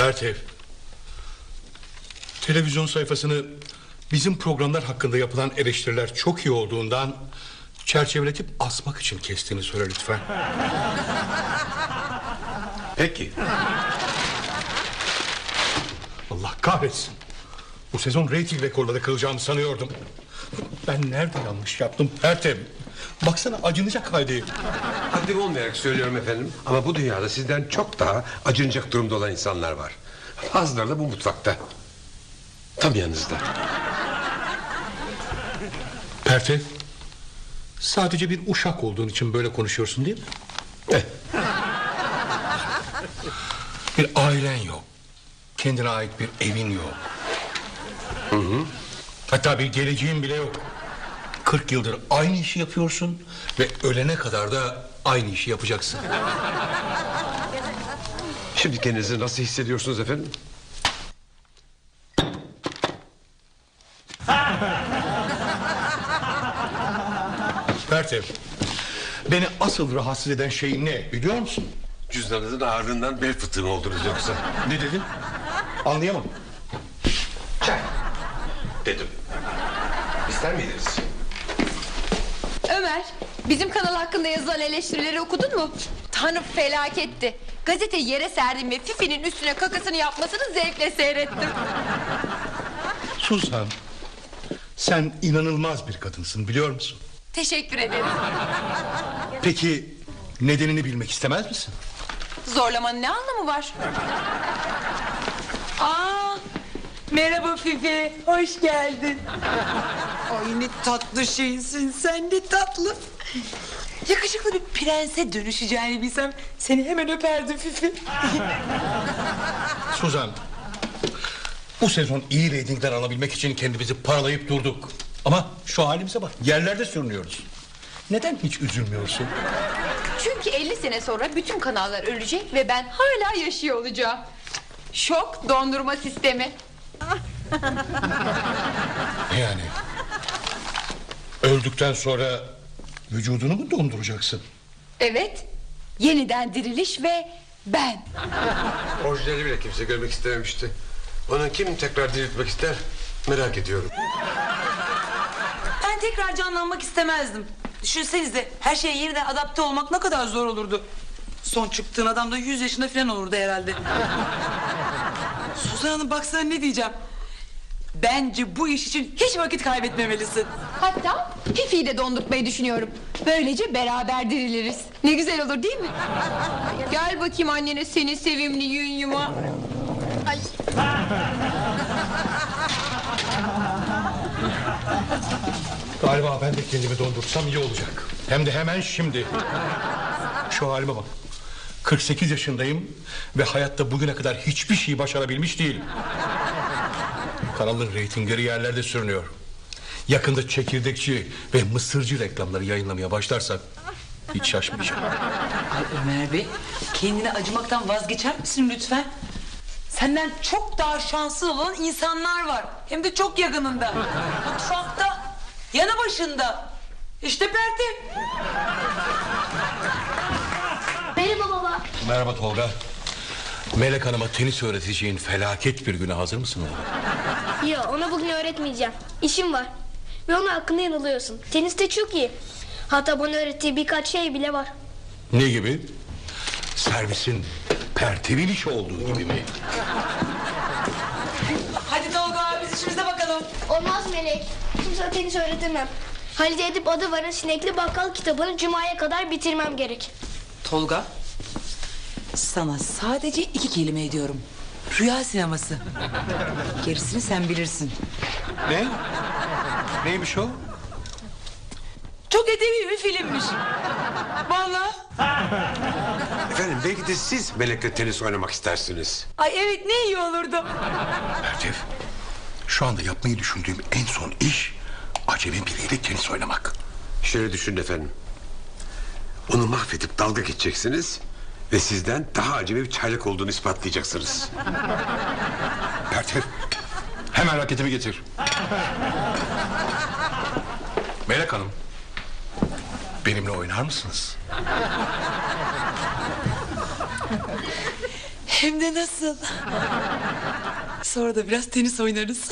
Pertev. Televizyon sayfasını bizim programlar hakkında yapılan eleştiriler çok iyi olduğundan çerçeveletip asmak için kestiğini söyle lütfen. Peki. Allah kahretsin. Bu sezon reyting rekorları kıracağımı sanıyordum. Ben nerede yanlış yaptım Pertev? Baksana acınacak halde. Haddim olmayarak söylüyorum efendim. Ama bu dünyada sizden çok daha acınacak durumda olan insanlar var. Bazıları da bu mutfakta. Tam yanınızda. Pertev, sadece bir uşak olduğun için böyle konuşuyorsun değil mi? Eh, Bir ailen yok. Kendine ait bir evin yok. Hatta bir geleceğin bile yok. 40 yıldır aynı işi yapıyorsun ve ölene kadar da aynı işi yapacaksın. Şimdi kendinizi nasıl hissediyorsunuz efendim? Pertev, beni asıl rahatsız eden şey ne biliyor musun? Cüzdanınızın ağırlığından bel fıtığı mı oldunuz yoksa? Ne dedin? Anlayamadım. Çay. Dedim. İster miydiniz? Ömer, bizim kanal hakkında yazılan eleştirileri okudun mu? Tanrı felaketti. Gazete yere serdim ve Fifi'nin üstüne kakasını yapmasını zevkle seyrettim. Suzan, sen inanılmaz bir kadınsın biliyor musun? Teşekkür ederim. Peki nedenini bilmek istemez misin? Zorlamanın ne anlamı var? Aa, merhaba Fifi, hoş geldin. Ay ne tatlı şeysin sen ne tatlı. Yakışıklı bir prense dönüşeceğini bilsem seni hemen öperdim Fifi. Suzan, bu sezon iyi reytingler alabilmek için kendimizi paralayıp durduk. Ama şu halimize bak, yerlerde sürünüyoruz. Neden hiç üzülmüyorsun? Çünkü 50 sene sonra bütün kanallar ölecek ve ben hala yaşıyor olacağım. Şok dondurma sistemi. Ne yani? Öldükten sonra vücudunu mu donduracaksın? Evet, yeniden diriliş ve ben. Orijinali bile kimse görmek istememişti. Onu kim tekrar diriltmek ister merak ediyorum. Ben tekrar canlanmak istemezdim. Düşünsenize her şeye yeniden adapte olmak ne kadar zor olurdu. Son çıktığın adam da 100 yaşında falan olurdu herhalde. Suzan Hanım bak sana ne diyeceğim. Bence bu iş için hiç vakit kaybetmemelisin. Hatta Fifi'yi de dondurtmayı düşünüyorum. Böylece beraber diriliriz. Ne güzel olur değil mi? Gel bakayım annene seni sevimli yün yuma. Ay. Galiba ben de kendimi dondursam iyi olacak. Hem de hemen şimdi. Şu halime bak. 48 yaşındayım ve hayatta bugüne kadar hiçbir şey başarabilmiş değilim. Kanalın reytingleri yerlerde sürünüyor. Yakında çekirdekçi ve mısırcı reklamları yayınlamaya başlarsak hiç şaşmayacağım. Ay Ömer Bey kendine acımaktan vazgeçer misin lütfen? Senden çok daha şanslı olan insanlar var. Hem de çok yakınında. Mutfakta, yanı başında. İşte Pertev. Merhaba baba. Merhaba Tolga. Melek Hanım'a tenis öğreteceğin felaket bir güne hazır mısın oğlum? Yo ona bugün öğretmeyeceğim. İşim var. Ve onun hakkında yanılıyorsun. Tenis de çok iyi. Hatta bana öğrettiği birkaç şey bile var. Ne gibi? Servisin pertevin iş olduğu gibi mi? Hadi Tolga abi biz işimize bakalım. Olmaz Melek. Kimse tenis öğretemem. Halide Edip adı varın sinekli bakkal kitabını Cuma'ya kadar bitirmem gerek. Tolga. Sana sadece iki kelime ediyorum. Rüya sineması. Gerisini sen bilirsin. Ne? Neymiş o? Çok edebi bir filmmiş. Vallahi. Efendim belki de siz Melek'le tenis oynamak istersiniz. Ay evet ne iyi olurdu. Pertev, şu anda yapmayı düşündüğüm en son iş acemi biriyle tenis oynamak. Şöyle düşünün efendim. Onu mahvedip dalga geçeceksiniz ve sizden daha acemi bir çaylak olduğunu ispatlayacaksınız. Pertev, hemen raketimi getir. Melek Hanım, benimle oynar mısınız? Hem de nasıl? Sonra da biraz tenis oynarız.